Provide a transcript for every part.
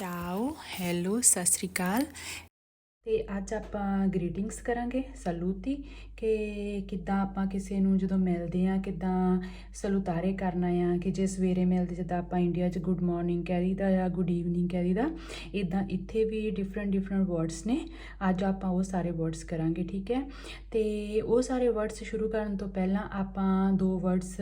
ਚਾਓ hello Sat Sri ਅਕਾਲ। ਤੇ ਅੱਜ ਆਪਾਂ ਗ੍ਰੀਟਿੰਗਸ ਕਰਾਂਗੇ ਸਲੂਤੀ, ਕਿ ਕਿੱਦਾਂ ਆਪਾਂ ਕਿਸੇ ਨੂੰ ਜਦੋਂ ਮਿਲਦੇ ਆ ਕਿੱਦਾਂ ਸਲੂਤਾਰੇ ਕਰਨਾ ਆ ਕਿ ਜੇ ਸਵੇਰੇ ਮਿਲਦੇ ਜਿੱਦਾਂ ਆਪਾਂ ਇੰਡੀਆ 'ਚ ਗੁੱਡ ਮਾਰਨਿੰਗ ਕਹਿ ਦਈਦਾ ਆ ਗੁੱਡ ਈਵਨਿੰਗ ਕਹਿ ਦਈਦਾ ਇਦਾਂ ਇੱਥੇ ਵੀ ਡਿਫਰੈਂਟ ਡਿਫਰੈਂਟ ਵਰਡਸ ਨੇ। ਅੱਜ ਆਪਾਂ ਉਹ ਸਾਰੇ ਵਰਡਸ ਕਰਾਂਗੇ, ਠੀਕ ਹੈ? ਤੇ ਉਹ ਸਾਰੇ ਵਰਡਸ ਸ਼ੁਰੂ ਕਰਨ ਤੋਂ ਪਹਿਲਾਂ ਆਪਾਂ ਦੋ ਵਰਡਸ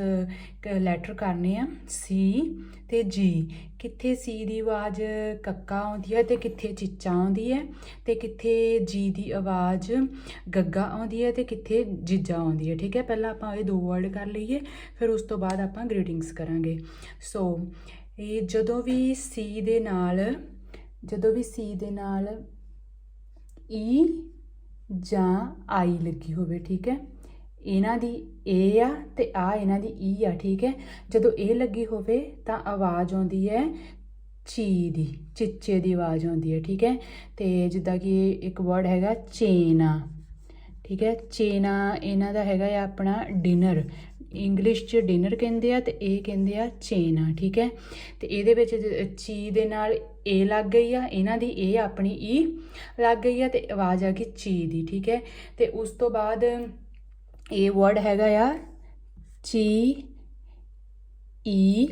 ਲੈਟਰ ਕਰਨੇ ਆ ਸੀ ਤੇ ਜੀ ਕਿੱਥੇ ਸੀ ਦੀ ਆਵਾਜ਼ ਕੱਕਾ ਆਉਂਦੀ ਹੈ ਤੇ ਕਿੱਥੇ ਚਿੱਚਾ ਆਉਂਦੀ ਹੈ ਤੇ ਕਿੱਥੇ ਜੀ ਦੀ ਆਵਾਜ਼ ਗੱਗਾ ਆਉਂਦੀ ਹੈ ਤੇ ਕਿੱਥੇ ਜਿੱਜਾ ਆਉਂਦੀ ਹੈ, ਠੀਕ ਹੈ? ਪਹਿਲਾਂ ਆਪਾਂ ਇਹ ਦੋ ਵਰਡ ਕਰ ਲਈਏ, ਫਿਰ ਉਸ ਤੋਂ ਬਾਅਦ ਆਪਾਂ ਗ੍ਰੀਟਿੰਗਸ ਕਰਾਂਗੇ। ਸੋ ਇਹ ਜਦੋਂ ਵੀ ਸੀ ਦੇ ਨਾਲ, ਜਦੋਂ ਵੀ ਸੀ ਦੇ ਨਾਲ ਈ ਜਾਂ ਆਈ ਲੱਗੀ ਹੋਵੇ, ਠੀਕ ਹੈ? ਇਹਨਾਂ ਦੀ ਏ ਆ ਤੇ ਆ ਇਹਨਾਂ ਦੀ ਈ ਆ, ਠੀਕ ਹੈ? ਜਦੋਂ ਇਹ ਲੱਗੀ ਹੋਵੇ ਤਾਂ ਆਵਾਜ਼ ਆਉਂਦੀ ਹੈ ਚੀ ਦੀ ਚਿੱਚੇ ਦੀ ਆਵਾਜ਼ ਆਉਂਦੀ ਹੈ, ਠੀਕ ਹੈ? ਤੇ ਜਿੱਦਾਂ ਕਿ ਇੱਕ ਵਰਡ ਹੈਗਾ ਚੇਨਾ, ਠੀਕ ਹੈ? ਚੇਨਾ ਇਹਨਾਂ ਦਾ ਹੈਗਾ ਆ ਆਪਣਾ ਡਿਨਰ ਇੰਗਲਿਸ਼ 'ਚ ਡਿਨਰ ਕਹਿੰਦੇ ਆ ਤੇ ਇਹ ਕਹਿੰਦੇ ਆ ਚੇਨਾ, ਠੀਕ ਹੈ? ਤੇ ਇਹਦੇ ਵਿੱਚ ਜ- ਚੀ ਦੇ ਨਾਲ ਏ ਲੱਗ ਗਈ ਆ, ਇਹਨਾਂ ਦੀ ਇਹ ਆਪਣੀ ਈ ਲੱਗ ਗਈ ਆ ਤੇ ਆਵਾਜ਼ ਆ ਗਈ ਚੀ ਦੀ, ਠੀਕ ਹੈ? ਤੇ ਉਸ ਤੋਂ ਬਾਅਦ ਇਹ ਵਰਡ ਹੈਗਾ ਆ ਚੀ, ਈ,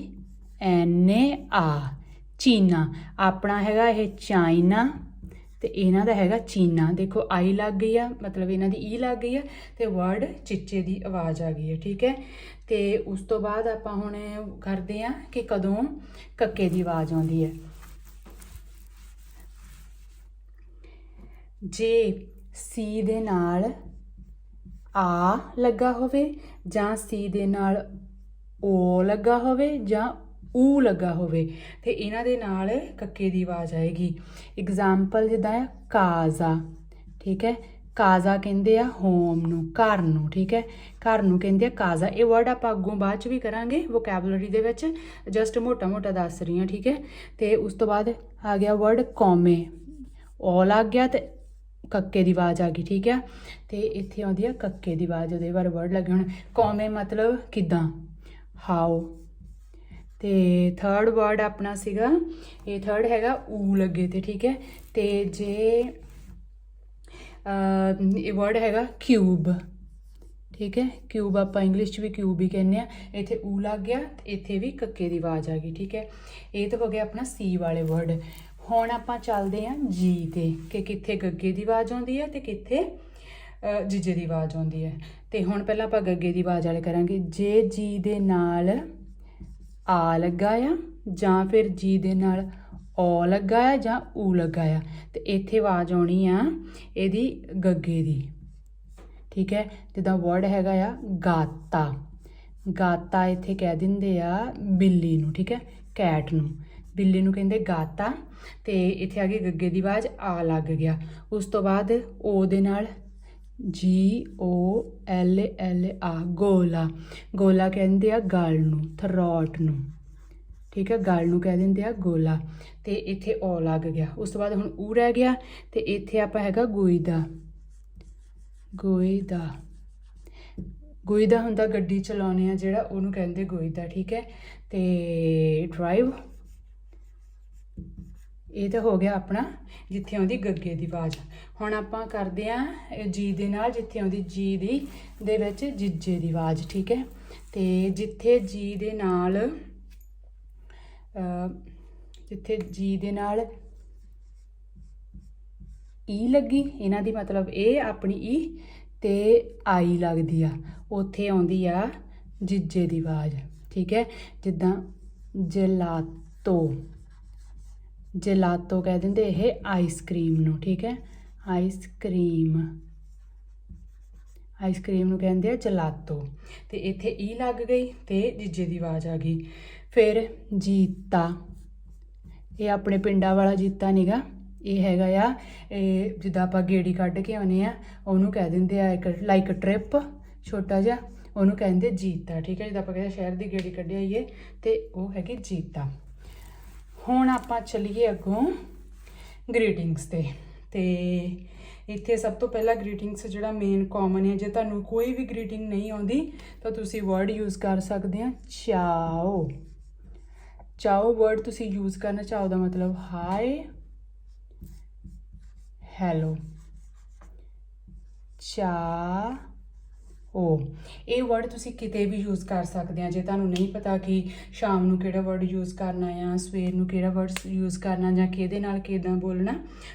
ਐਨ ਏ ਆ। ਚੀਨਾ। ਆਪਣਾ ਹੈਗਾ ਇਹ ਚਾਈਨਾ ਤੇ ਇਹਨਾਂ ਦਾ ਹੈਗਾ ਚੀਨਾ। ਦੇਖੋ, ਆਈ ਲੱਗ ਗਈ ਆ, ਮਤਲਬ ਇਹਨਾਂ ਦੀ ਈ ਲੱਗ ਗਈ ਆ ਤੇ ਵਰਡ ਚਿੱਚੇ ਦੀ ਆਵਾਜ਼ ਆ ਗਈ ਹੈ ਠੀਕ ਹੈ? ਤੇ ਉਸ ਤੋਂ ਬਾਅਦ ਆਪਾਂ ਹੁਣ ਕਰਦੇ ਆ ਕਿ ਕਦੋਂ ਕੱਕੇ ਦੀ ਆਵਾਜ਼ ਆਉਂਦੀ ਹੈ। ਜੇ ਸੀ ਦੇ ਨਾਲ ਆ ਲੱਗਾ ਹੋਵੇ ਜਾਂ ਸੀ ਦੇ ਨਾਲ ਓ ਲੱਗਾ ਹੋਵੇ ਜਾਂ ਊ ਲੱਗਾ ਹੋਵੇ ਤੇ ਇਹਨਾਂ ਦੇ ਨਾਲ ਕੱਕੇ ਦੀ ਆਵਾਜ਼ ਆਏਗੀ। ਐਗਜ਼ਾਮਪਲ ਜਿੱਦਾਂ ਆ ਕਾਜ਼ਾ, ਠੀਕ ਹੈ? ਕਾਜ਼ਾ ਕਹਿੰਦੇ ਆ ਹੋਮ ਨੂੰ, ਘਰ ਨੂੰ, ਠੀਕ ਹੈ? ਘਰ ਨੂੰ ਕਹਿੰਦੇ ਆ ਕਾਜ਼ਾ। ਇਹ ਵਰਡ ਆਪਾਂ ਅੱਗੋਂ ਬਾਅਦ ਚ ਵੀ ਕਰਾਂਗੇ ਵੋਕੈਬਲਰੀ ਦੇ ਵਿੱਚ। ਜਸਟ ਮੋਟਾ ਮੋਟਾ ਦੱਸ ਰਹੀ ਹਾਂ, ਠੀਕ ਹੈ? ਤੇ ਉਸ ਤੋਂ ਬਾਅਦ ਆ ਗਿਆ ਵਰਡ ਕੌਮੇ। ਔਲ ਆ ਗਿਆ ਤੇ ਕੱਕੇ ਦੀ ਆਵਾਜ਼ ਆ ਗਈ, ਠੀਕ ਹੈ? ਤੇ ਇੱਥੇ ਆਉਂਦੀ ਆ ਕੱਕੇ ਦੀ ਆਵਾਜ਼, ਉਹਦੇ ਵਾਰ ਵਰਡ ਲੱਗੇ ਹੁਣ। ਕੌਮੇ ਮਤਲਬ ਕਿਦਾਂ? ਹਾਓ ਤੇ ਥਰਡ ਵਰਡ ਆਪਣਾ ਸੀਗਾ, ਇਹ ਥਰਡ ਹੈਗਾ ਊ ਲੱਗੇ ਤੇ, ਠੀਕ ਹੈ? ਤੇ ਜੇ ਇਹ ਵਰਡ ਹੈਗਾ ਕਿਊਬ ਠੀਕ ਹੈ? ਕਿਊਬ ਆਪਾਂ ਇੰਗਲਿਸ਼ 'ਚ ਵੀ ਕਿਊਬ ਹੀ ਕਹਿੰਦੇ ਆ ਇੱਥੇ ਊ ਲੱਗ ਗਿਆ, ਤੇ ਇੱਥੇ ਵੀ ਕੱਕੇ ਦੀ ਆਵਾਜ਼ ਆ ਗਈ, ਠੀਕ ਹੈ? ਇਹ ਤਾਂ ਹੋ ਗਿਆ ਆਪਣਾ ਸੀ ਵਾਲੇ ਵਰਡ ਹੁਣ ਆਪਾਂ ਚੱਲਦੇ ਹਾਂ ਜੀ ਤੇ, ਕਿ ਕਿੱਥੇ ਗੱਗੇ ਦੀ ਆਵਾਜ਼ ਆਉਂਦੀ ਹੈ ਤੇ ਕਿੱਥੇ ਜੀਜੇ ਦੀ ਆਵਾਜ਼ ਆਉਂਦੀ ਹੈ। ਤੇ ਹੁਣ ਪਹਿਲਾਂ ਆਪਾਂ ਗੱਗੇ ਦੀ ਆਵਾਜ਼ ਵਾਲੇ ਕਰਾਂਗੇ। ਜੇ ਜੀ ਦੇ ਨਾਲ ਆ ਲੱਗਾ ਆ ਜਾਂ ਫਿਰ ਜੀ ਦੇ ਨਾਲ ਓ ਲੱਗਾ ਆ ਜਾਂ ਊ ਲੱਗਾ ਆ ਤੇ ਇੱਥੇ ਆਵਾਜ਼ ਆਉਣੀ ਆ ਇਹਦੀ ਗੱਗੇ ਦੀ। ਠੀਕ ਹੈ? ਜਿੱਦਾਂ ਵਰਡ ਹੈਗਾ ਆ ਗਾਤਾ। ਗਾਤਾ ਇੱਥੇ ਕਹਿ ਦਿੰਦੇ ਆ ਬਿੱਲੀ ਨੂੰ, ਠੀਕ ਹੈ? ਕੈਟ ਨੂੰ। ਬਿੱਲੀ ਨੂੰ ਕਹਿੰਦੇ ਗਾਤਾ। ਤੇ ਇੱਥੇ ਆ ਗਈ ਗੱਗੇ ਦੀ ਆਵਾਜ਼, ਆ ਲੱਗ ਗਿਆ। ਉਸ ਤੋਂ ਬਾਅਦ ਓ ਦੇ ਨਾਲ ਜੀ ਓ ਐਲ ਐਲ ਆ ਗੋਲਾ। ਗੋਲਾ ਕਹਿੰਦੇ ਆ ਗਲ ਨੂੰ ਥਰੋਟ ਨੂੰ। ਠੀਕ ਹੈ, ਗਲ ਨੂੰ ਕਹਿ ਦਿੰਦੇ ਆ ਗੋਲਾ। ਤੇ ਇੱਥੇ ਓ ਲੱਗ ਗਿਆ। ਉਸ ਤੋਂ ਬਾਅਦ ਹੁਣ ਊ ਰਹਿ ਗਿਆ ਤੇ ਇੱਥੇ ਆਪਾਂ ਹੈਗਾ ਗੋਈਦਾ। ਗੋਈਦਾ। ਗੋਇਦਾ ਹੁੰਦਾ ਗੱਡੀ ਚਲਾਉਣੇ ਆ ਜਿਹੜਾ ਉਹਨੂੰ ਕਹਿੰਦੇ ਗੋਇਦਾ ਠੀਕ ਹੈ? ਤੇ ਡਰਾਈਵ ਇਹ ਤਾਂ ਹੋ ਗਿਆ ਆਪਣਾ, ਜਿੱਥੇ ਆਉਂਦੀ ਗੱਗੇ ਦੀ ਆਵਾਜ਼। ਹੁਣ ਆਪਾਂ ਕਰਦੇ ਆ ਜੀ ਦੇ ਨਾਲ ਜਿੱਥੇ ਆਉਂਦੀ ਜੀ ਦੀ, ਦੇ ਵਿੱਚ ਜਿੱਜੇ ਦੀ ਆਵਾਜ਼, ਠੀਕ ਹੈ? ਤੇ ਜਿੱਥੇ ਜੀ ਦੇ ਨਾਲ ਜਿੱਥੇ ਜੀ ਦੇ ਨਾਲ ਈ ਲੱਗੀ, ਇਹਨਾਂ ਦੀ ਮਤਲਬ ਇਹ ਆਪਣੀ ਈ ਤੇ ਆਈ ਲੱਗਦੀ ਆ। ਉੱਥੇ ਆਉਂਦੀ ਆ ਜਿੱਜੇ ਦੀ ਆਵਾਜ਼, ਠੀਕ ਹੈ? ਜਿੱਦਾਂ ਜਲਾਤੋ। ਜਲਾਤੋ ਕਹਿ ਦਿੰਦੇ ਇਹ ਆਈਸ ਕਰੀਮ ਨੂੰ, ਠੀਕ ਹੈ? ਆਈਸ ਕਰੀਮ ਆਈਸ ਕਰੀਮ ਨੂੰ ਕਹਿੰਦੇ ਆ ਜਲਾਤੋ ਤੇ ਇੱਥੇ ਈ ਲੱਗ ਗਈ ਤੇ ਜੀਜੇ ਦੀ ਆਵਾਜ਼ ਆ ਗਈ। ਫਿਰ ਜੀਤਾ। ਇਹ ਆਪਣੇ ਪਿੰਡਾਂ ਵਾਲਾ ਜੀਤਾ ਨੀਗਾ। ਇਹ ਹੈਗਾ ਆ, ਇਹ ਜਿੱਦਾਂ ਆਪਾਂ ਗੇੜੀ ਕੱਢ ਕੇ ਆਉਨੇ ਆ, ਉਹਨੂੰ ਕਹਿ ਦਿੰਦੇ ਆ ਇੱਕ ਲਾਈਕ ਟ੍ਰਿਪ ਛੋਟਾ ਜਿਹਾ। ਉਹਨੂੰ ਕਹਿੰਦੇ ਜੀਤਾ, ਠੀਕ ਹੈ? ਜਿੱਦਾਂ ਆਪਾਂ ਕਹਿੰਦੇ ਸ਼ਹਿਰ ਦੀ ਗੇੜੀ ਕੱਢ ਆਈਏ ਤੇ ਉਹ ਹੈਗੀ ਜੀਤਾ। ਹੁਣ ਆਪਾਂ ਚੱਲੀਏ ਅੱਗੋਂ ਗ੍ਰੀਟਿੰਗਸ ਤੇ। ਤੇ ਇੱਥੇ ਸਭ ਤੋਂ ਪਹਿਲਾਂ ਗ੍ਰੀਟਿੰਗਸ ਜਿਹੜਾ ਮੇਨ ਕਾਮਨ ਹੈ, ਜੇ ਤੁਹਾਨੂੰ ਕੋਈ ਵੀ ਗ੍ਰੀਟਿੰਗ ਨਹੀਂ ਆਉਂਦੀ, ਤਾਂ ਤੁਸੀਂ ਵਰਡ ਯੂਜ਼ ਕਰ ਸਕਦੇ ਆ, ਚਾਓ। ਚਾਓ ਵਰਡ ਤੁਸੀਂ ਯੂਜ਼ ਕਰਨਾ ਚਾਹੋ ਦਾ ਮਤਲਬ ਹਾਈ ਹੈਲੋ ਚਾ ਉਹ। ਇਹ ਵਰਡ ਤੁਸੀਂ ਕਿਤੇ ਵੀ ਯੂਜ਼ ਕਰ ਸਕਦੇ ਆ। ਜੇ ਤੁਹਾਨੂੰ ਨਹੀਂ ਪਤਾ ਕਿ ਸ਼ਾਮ ਨੂੰ ਕਿਹੜਾ ਵਰਡ ਯੂਜ਼ ਕਰਨਾ ਆ, ਸਵੇਰ ਨੂੰ ਕਿਹੜਾ ਵਰਡ ਯੂਜ਼ ਕਰਨਾ ਜਾਂ ਕਿਹਦੇ ਨਾਲ ਕਿਦਾਂ ਬੋਲਣਾ,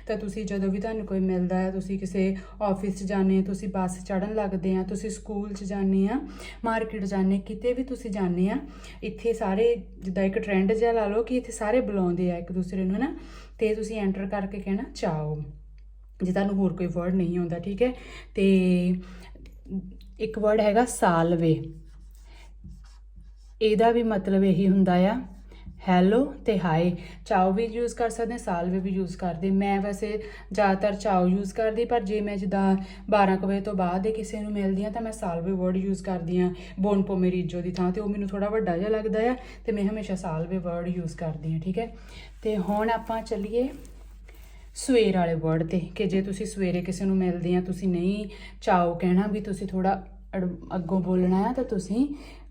ਤਾਂ ਤੁਸੀਂ ਜਦੋਂ ਵੀ ਤੁਹਾਨੂੰ ਕੋਈ ਮਿਲਦਾ ਹੈ, ਤੁਸੀਂ ਕਿਸੇ ਆਫਿਸ 'ਚ ਜਾਂਦੇ ਤੁਸੀਂ ਬੱਸ ਚੜਨ ਲੱਗਦੇ ਆ, ਤੁਸੀਂ ਸਕੂਲ 'ਚ ਜਾਂਦੇ ਆ ਮਾਰਕੀਟ ਜਾਂਦੇ ਕਿਤੇ ਵੀ ਤੁਸੀਂ ਜਾਂਦੇ ਆ, ਇੱਥੇ ਸਾਰੇ ਜਿੱਦਾਂ ਇੱਕ ਟ੍ਰੈਂਡ ਜਿਹਾ ਲਾ ਲਓ ਕਿ ਇੱਥੇ ਸਾਰੇ ਬੁਲਾਉਂਦੇ ਆ ਇੱਕ ਦੂਸਰੇ ਨੂੰ, ਹਨਾ? ਤੇ ਤੁਸੀਂ ਐਂਟਰ ਕਰਕੇ ਕਹਿਣਾ ਚਾਓ ਜੇ ਤੁਹਾਨੂੰ ਹੋਰ ਕੋਈ ਵਰਡ ਨਹੀਂ ਆਉਂਦਾ, ਠੀਕ ਹੈ? ਤੇ ਇੱਕ ਵਰਡ ਹੈਗਾ ਸਾਲਵੇ। ਇਹਦਾ ਵੀ ਮਤਲਬ ਇਹੀ ਹੁੰਦਾ ਆ ਹੈਲੋ ਤੇ ਹਾਈ ਚਾਓ ਵੀ ਯੂਜ਼ ਕਰ ਸਕਦੇ ਹਾਂ ਸਾਲਵੇ ਵੀ ਯੂਜ਼ ਕਰਦੇ। ਮੈਂ ਵੈਸੇ ਜ਼ਿਆਦਾਤਰ ਚਾਓ ਯੂਜ਼ ਕਰਦੀ, ਪਰ ਜੇ ਮੈਂ ਜਿੱਦਾਂ 12 ਕੁ ਵਜੇ ਤੋਂ ਬਾਅਦ ਦੇ ਕਿਸੇ ਨੂੰ ਮਿਲਦੀ ਆ ਤਾਂ ਮੈਂ ਸਾਲਵੇ ਵਰਡ ਯੂਜ਼ ਕਰਦੀ ਆ ਬੋਨ ਪੋਮੇਰੀਜੋ ਦੀ ਥਾਂ ਤੇ, ਉਹ ਮੈਨੂੰ ਥੋੜਾ ਵੱਡਾ ਜਿਹਾ ਲੱਗਦਾ ਆ, ਤੇ ਮੈਂ ਹਮੇਸ਼ਾ ਸਾਲਵੇ ਵਰਡ ਯੂਜ਼ ਕਰਦੀ ਆ ਠੀਕ ਹੈ? ਤੇ ਹੁਣ ਆਪਾਂ ਚੱਲੀਏ ਸਵੇਰ ਵਾਲੇ ਵਰਡ ਤੇ, ਕਿ ਜੇ ਤੁਸੀਂ ਸਵੇਰੇ ਕਿਸੇ ਨੂੰ ਮਿਲਦੇ ਆ ਤੁਸੀਂ ਨਹੀਂ ਚਾਓ ਕਹਿਣਾ ਵੀ ਤੁਸੀਂ ਥੋੜਾ ਅੱਗੋਂ ਬੋਲਣਾ ਆ ਤਾਂ ਤੁਸੀਂ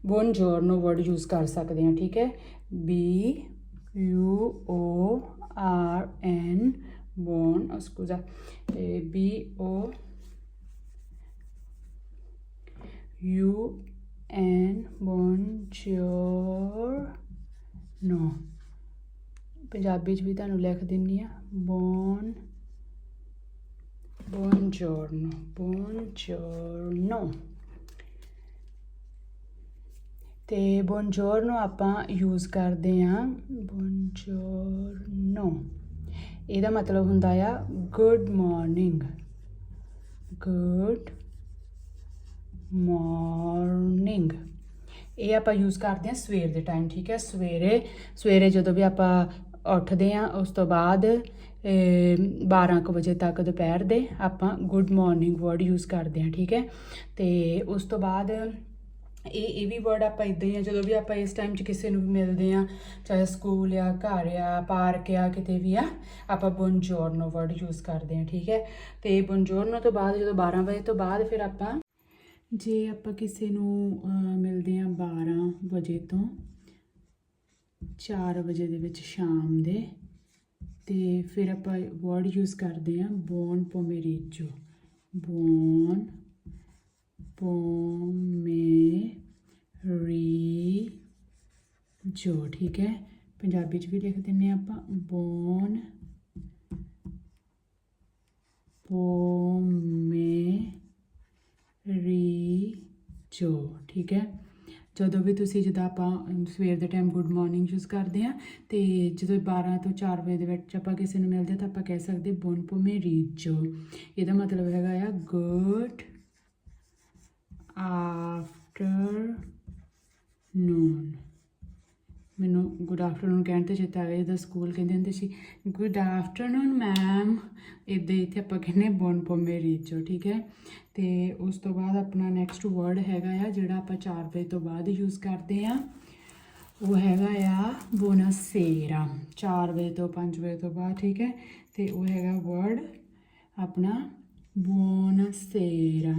ਬੋਨਜੋਰਨੋ ਵਰਡ ਯੂਜ਼ ਕਰ ਸਕਦੇ ਹੋ ਠੀਕ ਹੈ? B U O R N bone ਸਕੂਜ਼ਾ। ਬੀ ਓ ਯੂ ਐਨ ਬੋਨਜੋਰਨੋ ਪੰਜਾਬੀ ਚ ਵੀ ਤੁਹਾਨੂੰ ਲਿਖ ਦਿੰਨੀ ਆ, ਬੋਨ ਬੋਨਜੋਰਨੋ ਬੋਨਜੋਰਨੋ ਤੇ ਬੋਨਜੋਰਨੋ ਆਪਾਂ ਯੂਜ਼ ਕਰਦੇ ਆ ਬੋਨਜੋਰਨੋ। ਇਹਦਾ ਮਤਲਬ ਹੁੰਦਾ ਆ ਗੁੱਡ ਮਾਰਨਿੰਗ ਗੁੱਡ ਮਾਰਨਿੰਗ ਇਹ ਆਪਾਂ ਯੂਜ਼ ਕਰਦੇ ਆ ਸਵੇਰ ਦੇ ਟਾਈਮ ਠੀਕ ਹੈ? ਸਵੇਰੇ ਸਵੇਰੇ ਜਦੋਂ ਵੀ ਆਪਾਂ ਉੱਠਦੇ ਆ ਉਸ ਤੋਂ ਬਾਅਦ 12 ਕੁ ਵਜੇ ਤੱਕ ਦੁਪਹਿਰ ਦੇ ਆਪਾਂ ਗੁੱਡ ਮਾਰਨਿੰਗ ਵਰਡ ਯੂਜ਼ ਕਰਦੇ ਆ ਠੀਕ ਹੈ? ਤੇ ਉਸ ਤੋਂ ਬਾਅਦ ਇਹ ਇਹ ਵੀ ਵਰਡ ਆਪਾਂ ਇਦਾਂ ਹੀ ਆ, ਜਦੋਂ ਵੀ ਆਪਾਂ ਇਸ ਟਾਈਮ 'ਚ ਕਿਸੇ ਨੂੰ ਵੀ ਮਿਲਦੇ ਆ ਚਾਹੇ ਸਕੂਲ ਆ, ਘਰ ਆ ਪਾਰਕ ਆ, ਕਿਤੇ ਵੀ ਆ, ਆਪਾਂ ਬੋਨਜੋਰਨੋ ਵਰਡ ਯੂਜ਼ ਕਰਦੇ ਆ ਠੀਕ ਹੈ? ਤੇ ਬੋਨਜੋਰਨੋ ਤੋਂ ਬਾਅਦ ਜਦੋਂ 12 ਵਜੇ ਤੋਂ ਬਾਅਦ ਫਿਰ ਆਪਾਂ ਜੇ ਆਪਾਂ ਕਿਸੇ ਨੂੰ ਮਿਲਦੇ ਆ 12 ਵਜੇ ਤੋਂ 4 ਵਜੇ ਦੇ ਵਿੱਚ ਸ਼ਾਮ ਦੇ, ਤੇ ਫਿਰ ਆਪਾਂ ਵਰਡ ਯੂਜ਼ ਕਰਦੇ ਆ ਬੋਨ ਪੋਮੇਰੀਜੋ ਬੋਨ ਪੋਮੇਰੀਜੋ ਠੀਕ ਹੈ? ਪੰਜਾਬੀ ਚ ਵੀ ਲਿਖ ਦਿੰਨੇ ਆ ਆਪਾਂ ਬੋਨ ਪੋਮੇਰੀਜੋ ਠੀਕ ਹੈ? ਜਦੋਂ ਵੀ ਤੁਸੀਂ ਜਦੋਂ ਆਪਾਂ ਸਵੇਰ ਦੇ ਟਾਈਮ ਗੁੱਡ ਮਾਰਨਿੰਗ ਯੂਜ਼ ਕਰਦੇ ਆ ਤੇ ਜਦੋਂ 12 ਤੋਂ 4 ਵਜੇ ਦੇ ਵਿੱਚ ਆਪਾਂ ਕਿਸੇ ਨੂੰ ਮਿਲਦੇ ਆ ਤਾਂ ਆਪਾਂ ਕਹਿ ਸਕਦੇ ਬੋਨ ਪੋਮੇਰੀਜੋ ਇਹਦਾ ਮਤਲਬ ਹੈਗਾ ਆ ਗੁੱਡ ਆਫਟਰ ਨੂਨ ਮੈਨੂੰ ਗੁੱਡ ਆਫਟਰਨੂਨ ਕਹਿਣ ਤੇ ਚੇਤਾ ਆ ਗਿਆ ਜਦੋਂ ਸਕੂਲ ਕਹਿੰਦੇ ਹੁੰਦੇ ਸੀ ਗੁੱਡ ਆਫਟਰਨੂਨ ਮੈਮ ਇਦਾਂ ਇੱਥੇ ਆਪਾਂ ਕਹਿੰਦੇ ਬੋਨ ਪੋਮੇਰੀਜੋ ਠੀਕ ਹੈ? ਤੇ ਉਸ ਤੋਂ ਬਾਅਦ ਆਪਣਾ ਨੈਕਸਟ ਵਰਡ ਹੈਗਾ ਆ, ਜਿਹੜਾ ਆਪਾਂ 4 ਵਜੇ ਤੋਂ ਬਾਅਦ ਯੂਜ਼ ਕਰਦੇ ਆ ਉਹ ਹੈਗਾ ਆ ਬੋਨਾਸੇਰਾ 4 ਵਜੇ ਤੋਂ 5 ਵਜੇ ਤੋਂ ਬਾਅਦ, ਠੀਕ ਹੈ? ਤੇ ਉਹ ਹੈਗਾ ਵਰਡ ਆਪਣਾ ਬੋਨਾਸੇਰਾ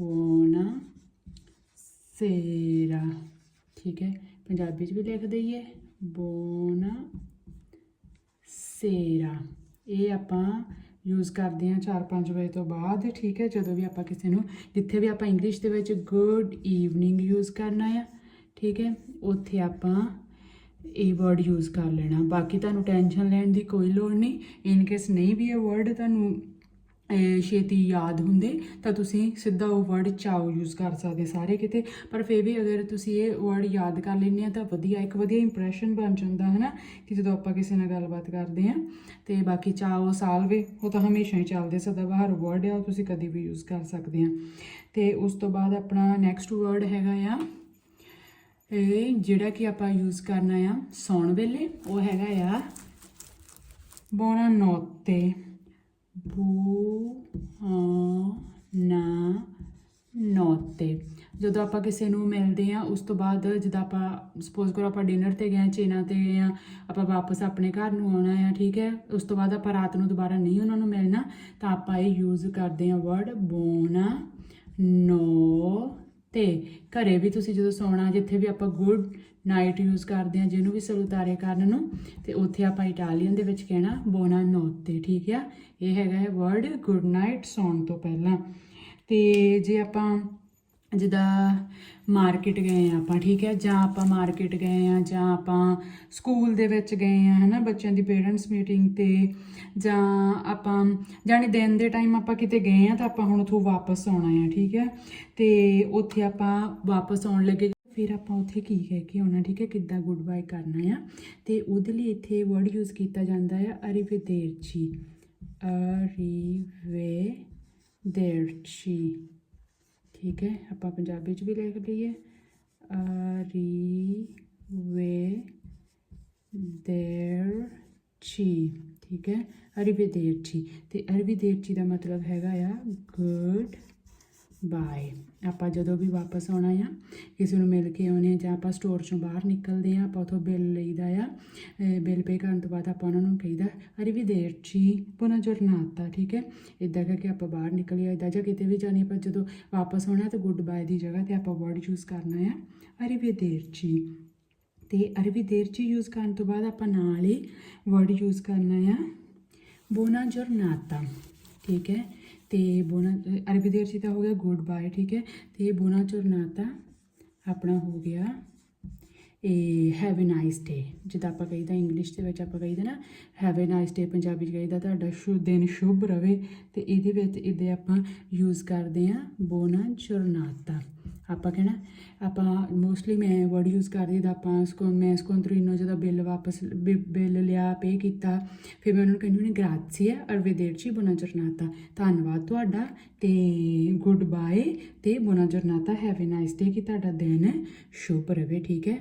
ਬੋਨਾ ਸੇਰਾ। ਠੀਕ ਹੈ, ਪੰਜਾਬੀ ਚ ਵੀ ਲਿਖ ਦਈਏ। ਬੋਨਾ ਸੇਰਾ। ਇਹ ਆਪਾਂ ਯੂਜ਼ ਕਰਦੇ ਹਾਂ 4-5 ਵਜੇ ਤੋਂ ਬਾਅਦ, ਠੀਕ ਹੈ, ਜਦੋਂ ਵੀ ਆਪਾਂ ਕਿਸੇ ਨੂੰ, ਜਿੱਥੇ ਵੀ ਆਪਾਂ ਇੰਗਲਿਸ਼ ਦੇ ਵਿੱਚ ਗੁੱਡ ਈਵਨਿੰਗ ਯੂਜ਼ ਕਰਨਾ ਆ, ਠੀਕ ਹੈ, ਉੱਥੇ ਆਪਾਂ ਇਹ ਵਰਡ ਯੂਜ਼ ਕਰ ਲੈਣਾ। ਬਾਕੀ ਤੁਹਾਨੂੰ ਟੈਨਸ਼ਨ ਲੈਣ ਦੀ ਕੋਈ ਲੋੜ ਨਹੀਂ। ਇਨ ਕੇਸ ਨਹੀਂ ਵੀ ਇਹ ਵਰਡ ਤੁਹਾਨੂੰ ਛੇਤੀ ਯਾਦ ਹੁੰਦੇ, ਤਾਂ ਤੁਸੀਂ ਸਿੱਧਾ ਉਹ ਵਰਡ ਚਾਓ ਯੂਜ਼ ਕਰ ਸਕਦੇ ਸਾਰੇ ਕਿਤੇ। ਪਰ ਫਿਰ ਵੀ ਅਗਰ ਤੁਸੀਂ ਇਹ ਵਰਡ ਯਾਦ ਕਰ ਲੈਂਦੇ ਆ, ਤਾਂ ਵਧੀਆ, ਇੱਕ ਵਧੀਆ ਇੰਪ੍ਰੈਸ਼ਨ ਬਣ ਜਾਂਦਾ ਹੈ ਨਾ ਕਿ ਜਦੋਂ ਆਪਾਂ ਕਿਸੇ ਨਾਲ ਗੱਲਬਾਤ ਕਰਦੇ ਆ, ਤੇ ਬਾਕੀ ਚਾਓ ਸਾਲਵੇ ਉਹ ਤਾਂ ਹਮੇਸ਼ਾ ਹੀ ਚੱਲਦੇ ਸਦਾ ਬਾਹਰ ਵਰਡ ਆ, ਉਹ ਤੁਸੀਂ ਕਦੀ ਵੀ ਯੂਜ਼ ਕਰ ਸਕਦੇ ਆ। ਤੇ ਉਸ ਤੋਂ ਬਾਅਦ ਆਪਣਾ ਨੈਕਸਟ ਵਰਡ ਹੈਗਾ ਆ, ਇਹ ਜਿਹੜਾ ਕਿ ਆਪਾਂ ਯੂਜ਼ ਕਰਨਾ ਆ, ਸੌਣ ਵੇਲੇ, ਉਹ ਹੈਗਾ ਆ ਬੋਨਾ ਨੋਤੇ ਬੂ ਨਾ ਨੋਤੇ ਜਦੋਂ ਆਪਾਂ ਕਿਸੇ ਨੂੰ ਮਿਲਦੇ ਆ ਉਸ ਤੋਂ ਬਾਅਦ ਜਦੋਂ ਆਪਾਂ ਸਪੋਜ਼ ਕਰੋ ਆਪਾਂ ਡਿਨਰ ਤੇ ਗਏ ਚੇਨਾ ਤੇ ਗਏ ਆ ਆਪਾਂ ਵਾਪਸ ਆਪਣੇ ਘਰ ਨੂੰ ਆਉਣਾ ਆ ਠੀਕ ਹੈ? ਉਸ ਤੋਂ ਬਾਅਦ ਆਪਾਂ ਰਾਤ ਨੂੰ ਦੁਬਾਰਾ ਨਹੀਂ ਉਹਨਾਂ ਨੂੰ ਮਿਲਣਾ, ਤਾਂ ਆਪਾਂ ਇਹ ਯੂਜ਼ ਕਰਦੇ ਆ ਵਰਡ ਬੋਨਾ ਨੋ ਤੇ ਘਰੇ ਵੀ ਤੁਸੀਂ ਜਦੋਂ ਸੌਣਾ, ਜਿੱਥੇ ਵੀ ਆਪਾਂ ਗੁੱਡ ਨਾਈਟ ਯੂਜ਼ ਕਰਦੇ ਆ ਜਿਹਨੂੰ ਵੀ ਸਲੂਤਾਰੇ ਕਰਨ ਨੂੰ, ਤੇ ਉੱਥੇ ਆਪਾਂ ਇਟਾਲੀਅਨ ਦੇ ਵਿੱਚ ਕਹਿਣਾ ਬੋਨਾ ਨੋਤੇ ਠੀਕ ਆ? ਇਹ ਹੈਗਾ ਹੈ ਵਰਡ ਗੁੱਡ ਨਾਈਟ ਸੌਣ ਤੋਂ ਪਹਿਲਾਂ। ਤੇ ਜੇ ਆਪਾਂ ਜਿੱਦਾਂ ਮਾਰਕੀਟ ਗਏ ਆ ਆਪਾਂ, ਠੀਕ ਹੈ ਜਾਂ ਆਪਾਂ ਮਾਰਕੀਟ ਗਏ ਆ ਜਾਂ ਆਪਾਂ ਸਕੂਲ ਦੇ ਵਿੱਚ ਗਏ ਆ ਹਨਾ? ਬੱਚਿਆਂ ਦੀ ਪੇਰੈਂਟਸ ਮੀਟਿੰਗ ਤੇ, ਜਾਂ ਆਪਾਂ ਜਾਣੀ ਦਿਨ ਦੇ ਟਾਈਮ ਆਪਾਂ ਕਿਤੇ ਗਏ ਆ ਤਾਂ ਆਪਾਂ ਹੁਣ ਉਥੋਂ ਵਾਪਸ ਆਉਣਾ ਆ ਠੀਕ ਹੈ ਤੇ ਉੱਥੇ ਆਪਾਂ ਵਾਪਸ ਆਉਣ ਲੱਗੇ ਫਿਰ ਆਪਾਂ ਉੱਥੇ ਕੀ ਕਹਿ ਕੇ ਆਉਣਾ, ਠੀਕ ਹੈ, ਕਿੱਦਾਂ ਗੁੱਡ ਬਾਏ ਕਰਨਾ ਆ। ਤੇ ਉਹਦੇ ਲਈ ਇੱਥੇ ਵਰਡ ਯੂਜ਼ ਕੀਤਾ ਜਾਂਦਾ ਆ ਅਰੀਵੇਦੇਰਚੀ ਅਰੀਵੇਦੇਰਚੀ ਠੀਕ ਹੈ, ਆਪਾਂ ਪੰਜਾਬੀ ਚ ਵੀ ਲਿਖ ਲਈਏ। ਅਰੀ ਵੇ ਦੇਰ ਚੀ ਠੀਕ ਹੈ ਅਰੀਵੇਦੇਰਚੀ ਤੇ ਅਰੀਵੇਦੇਰਚੀ ਦਾ ਮਤਲਬ ਹੈਗਾ ਆ ਗੁੱਡ ਬਾਏ ਆਪਾਂ ਜਦੋਂ ਵੀ ਵਾਪਸ ਆਉਣਾ ਆ, ਕਿਸੇ ਨੂੰ ਮਿਲ ਕੇ ਆਉਣੇ ਆ ਜਾਂ ਆਪਾਂ ਸਟੋਰ ਚੋਂ ਬਾਹਰ ਨਿਕਲਦੇ ਆ, ਆਪਾਂ ਉਥੋਂ ਬਿੱਲ ਲਈਦਾ ਆ ਬਿੱਲ ਪੇ ਕਰਨ ਤੋਂ ਬਾਅਦ ਆਪਾਂ ਉਹਨਾਂ ਨੂੰ ਕਹੀਦਾ, ਅਰੀ ਵੀ ਦੇਰ ਅਰੀਵੇਦੇਰਚੀ ਪੁਨਾ ਜਰਨਾਤਾ ਠੀਕ ਹੈ? ਇਦਾਂ ਕਰਕੇ ਆਪਾਂ ਬਾਹਰ ਨਿਕਲੀਏ ਇਦਾਂ ਜਾਂ ਕਿਤੇ ਵੀ ਜਾਣੀ ਆਪਾਂ ਜਦੋਂ ਵਾਪਸ ਆਉਣਾ ਤਾਂ ਗੁੱਡ ਬਾਏ ਦੀ ਜਗ੍ਹਾ ਤੇ ਆਪਾਂ ਵਰਡ ਯੂਜ਼ ਕਰਨਾ ਆ, ਅਰੇ ਵੀ ਦੇਰ ਅਰੀਵੇਦੇਰਚੀ ਤੇ ਅਰੀਵੇਦੇਰਚੀ ਯੂਜ਼ ਕਰਨ ਤੋਂ ਬਾਅਦ ਆਪਾਂ ਨਾਲ ਹੀ ਵਰਡ ਯੂਜ਼ ਕਰਨਾ ਆ ਬੋਨਾ ਜਰਨਾਤਾ ਠੀਕ ਹੈ? ਤੇ ਬੋਨਾ ਅਰਬੀਦੇਰਚੀ ਦਾ ਹੋ ਗਿਆ ਗੁੱਡ ਬਾਏ, ਠੀਕ ਹੈ? ਤੇ ਬੋਨਾ ਚੁਰਨਾਤਾ ਆਪਣਾ ਹੋ ਗਿਆ ਇਹ ਹੈਵ ਅ ਨਾਈਸ ਡੇ, ਜਿੱਦਾਂ ਆਪਾਂ ਕਹੀਦਾ ਇੰਗਲਿਸ਼ ਦੇ ਵਿੱਚ ਆਪਾਂ ਕਹੀਦਾ ਨਾ, have a nice day Punjabi ਚ ਕਹੀਦਾ ਤੁਹਾਡਾ ਸ਼ੁਭ ਦਿਨ ਸ਼ੁਭ ਰਵੇ ਤੇ ਇਹਦੇ ਵਿੱਚ ਇਹਦੇ ਆਪਾਂ ਯੂਜ਼ ਕਰਦੇ ਆ ਬੋਨਾ ਚੁਰਨਾਤਾ। ਆਪਾਂ ਕਹਿਣਾ, ਆਪਾਂ ਮੋਸਟਲੀ ਮੈਂ ਵਰਡ ਯੂਜ਼ ਕਰਦੀ ਤਾਂ ਆਪਾਂ ਸਕੋ ਮੈਂ ਸਕੋਨ ਸਕੋਂਤਰੀਨੋ ਜਦੋਂ ਬਿੱਲ ਵਾਪਸ ਬਿੱਲ ਲਿਆ ਪੇ ਕੀਤਾ, ਫਿਰ ਮੈਂ ਉਹਨਾਂ ਨੂੰ ਕਹਿੰਦੀ ਨਹੀਂ ਗ੍ਰਾਜ਼ੀਆ ਅਰਵੇਦੇਰਚੀ ਬੋਨਾ ਜਰਨਾਤਾ, ਧੰਨਵਾਦ ਤੁਹਾਡਾ ਤੇ ਗੁੱਡ ਬਾਏ ਤੇ ਬੋਨਾ ਜਰਨਾਤਾ ਹੈਵ ਅ ਨਾਈਸ ਡੇ ਕਿ ਤੁਹਾਡਾ ਦਿਨ ਸ਼ੁਭ ਰਹੇ। ਠੀਕ ਹੈ?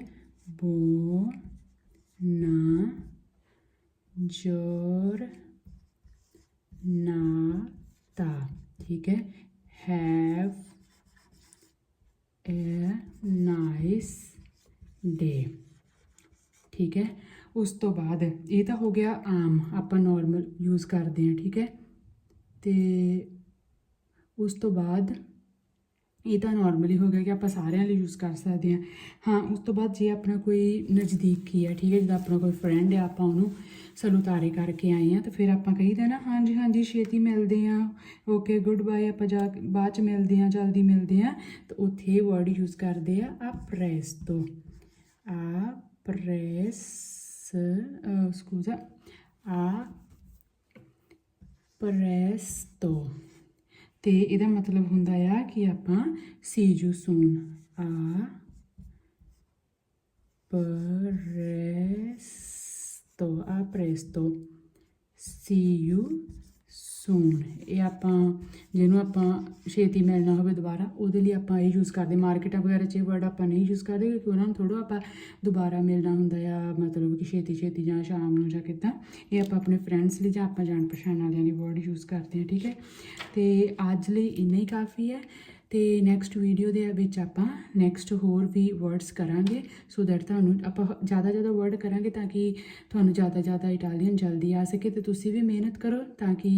ਬੋ ਨਾ ਜੋਰ ਨਾ ਤਾ ਠੀਕ ਹੈ? ਹੈਵ a nice day ਠੀਕ ਹੈ? ਉਸ ਤੋਂ ਬਾਅਦ ਇਹ ਤਾਂ ਹੋ ਗਿਆ ਆਮ, ਆਪਾਂ ਨਾਰਮਲ ਯੂਜ਼ ਕਰਦੇ ਹਾਂ, ਠੀਕ ਹੈ? ਤੇ ਉਸ ਤੋਂ ਬਾਅਦ ਇਹ ਤਾਂ ਨਾਰਮਲੀ ਹੋ ਗਿਆ ਕਿ ਆਪਾਂ ਸਾਰਿਆਂ ਲਈ ਯੂਜ਼ ਕਰ ਸਕਦੇ ਹਾਂ। ਹਾਂ, ਉਸ ਤੋਂ ਬਾਅਦ ਜੇ ਆਪਣਾ ਕੋਈ ਨਜ਼ਦੀਕੀ ਹੈ ਠੀਕ ਹੈ, ਜਿੱਦਾਂ ਆਪਣਾ ਕੋਈ ਫਰੈਂਡ ਹੈ ਆਪਾਂ ਉਹਨੂੰ ਸਾਨੂੰ ਸਲੂਤਾਰੇ ਕਰਕੇ ਆਏ ਆ ਤਾਂ ਫਿਰ ਆਪਾਂ ਕਹੀਦਾ ਨਾ, ਹਾਂਜੀ ਹਾਂਜੀ, ਛੇਤੀ ਮਿਲਦੇ ਆ ਓਕੇ ਗੁੱਡ ਬਾਏ ਆਪਾਂ ਜਾ ਕੇ ਬਾਅਦ ਚ ਮਿਲਦੇ ਆ ਜਲਦੀ ਮਿਲਦੇ ਆ ਤਾਂ ਉੱਥੇ ਵਰਡ ਯੂਜ਼ ਕਰਦੇ ਆ ਆ ਪ੍ਰੈਸਤੋ ਆ ਪ੍ਰੈਸ ਸਕੂਜ਼ਾ ਆ ਪ੍ਰੈਸ ਤੋਂ ਤੇ ਇਹਦਾ ਮਤਲਬ ਹੁੰਦਾ ਆ ਕਿ ਆਪਾਂ ਸੀ ਯੂ ਸੂਨ ਆ ਪ੍ਰੈਸਤੋ ਆ ਪ੍ਰੈਸਤੋ ਸੀ ਯੂ soon ਇਹ ਆਪਾਂ, ਜਿਹਨੂੰ ਆਪਾਂ ਛੇਤੀ ਮਿਲਣਾ ਹੋਵੇ ਦੁਬਾਰਾ, ਉਹਦੇ ਲਈ ਆਪਾਂ ਇਹ ਯੂਜ਼ ਕਰਦੇ ਮਾਰਕੀਟਾਂ ਵਗੈਰਾ 'ਚ ਇਹ ਵਰਡ ਆਪਾਂ ਨਹੀਂ ਯੂਜ਼ ਕਰਦੇ, ਕਿਉਂਕਿ ਉਹਨਾਂ ਨੂੰ ਥੋੜਾ ਆਪਾਂ ਦੁਬਾਰਾ ਮਿਲਣਾ ਹੁੰਦਾ ਆ ਮਤਲਬ ਕਿ ਛੇਤੀ ਛੇਤੀ ਜਾਂ ਸ਼ਾਮ ਨੂੰ ਜਾਂ ਕਿੱਦਾਂ, ਇਹ ਆਪਾਂ ਆਪਣੇ ਫਰੈਂਡਸ ਲਈ ਜਾਂ ਆਪਾਂ ਜਾਣ ਪਛਾਣ ਵਾਲਿਆਂ ਲਈ ਵਰਡ ਯੂਜ਼ ਕਰਦੇ ਹਾਂ, ਠੀਕ ਹੈ? ਤੇ ਅੱਜ ਲਈ ਇੰਨਾ ਹੀ ਕਾਫੀ ਹੈ। ਤੇ ਨੈਕਸਟ ਵੀਡੀਓ ਦੇ ਵਿੱਚ ਆਪਾਂ ਨੈਕਸਟ ਹੋਰ ਵੀ ਵਰਡਸ ਕਰਾਂਗੇ। ਸੋ ਦੈਟ ਤੁਹਾਨੂੰ ਆਪਾਂ ਜ਼ਿਆਦਾ ਜ਼ਿਆਦਾ ਵਰਡ ਕਰਾਂਗੇ ਤਾਂ ਕਿ ਤੁਹਾਨੂੰ ਜ਼ਿਆਦਾ ਜ਼ਿਆਦਾ ਇਟਾਲੀਅਨ ਜਲਦੀ ਆ ਸਕੇ ਤੇ ਤੁਸੀਂ ਵੀ ਮਿਹਨਤ ਕਰੋ ਤਾਂ ਕਿ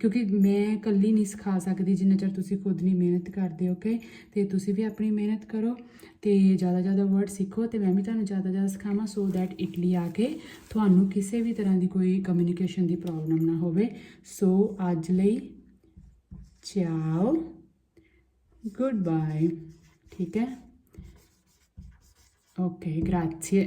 ਕਿਉਂਕਿ ਮੈਂ ਇਕੱਲੀ ਨਹੀਂ ਸਿਖਾ ਸਕਦੀ ਜਿੰਨਾ ਚਿਰ ਤੁਸੀਂ ਖੁਦ ਨਹੀਂ ਮਿਹਨਤ ਕਰਦੇ ਓਕੇ ਤੇ ਤੁਸੀਂ ਵੀ ਆਪਣੀ ਮਿਹਨਤ ਕਰੋ ਤੇ ਜ਼ਿਆਦਾ ਜ਼ਿਆਦਾ ਵਰਡ ਸਿੱਖੋ ਤੇ ਮੈਂ ਵੀ ਤੁਹਾਨੂੰ ਜ਼ਿਆਦਾ ਜ਼ਿਆਦਾ ਸਿਖਾਵਾਂ ਸੋ ਦੈਟ ਇਟਲੀ ਆ ਕੇ ਤੁਹਾਨੂੰ ਕਿਸੇ ਵੀ ਤਰ੍ਹਾਂ ਦੀ ਕੋਈ ਕਮਿਊਨੀਕੇਸ਼ਨ ਦੀ ਪ੍ਰੋਬਲਮ ਨਾ ਹੋਵੇ। ਸੋ ਅੱਜ ਲਈ ਚਾਓ goodbye ठीक है ok grazie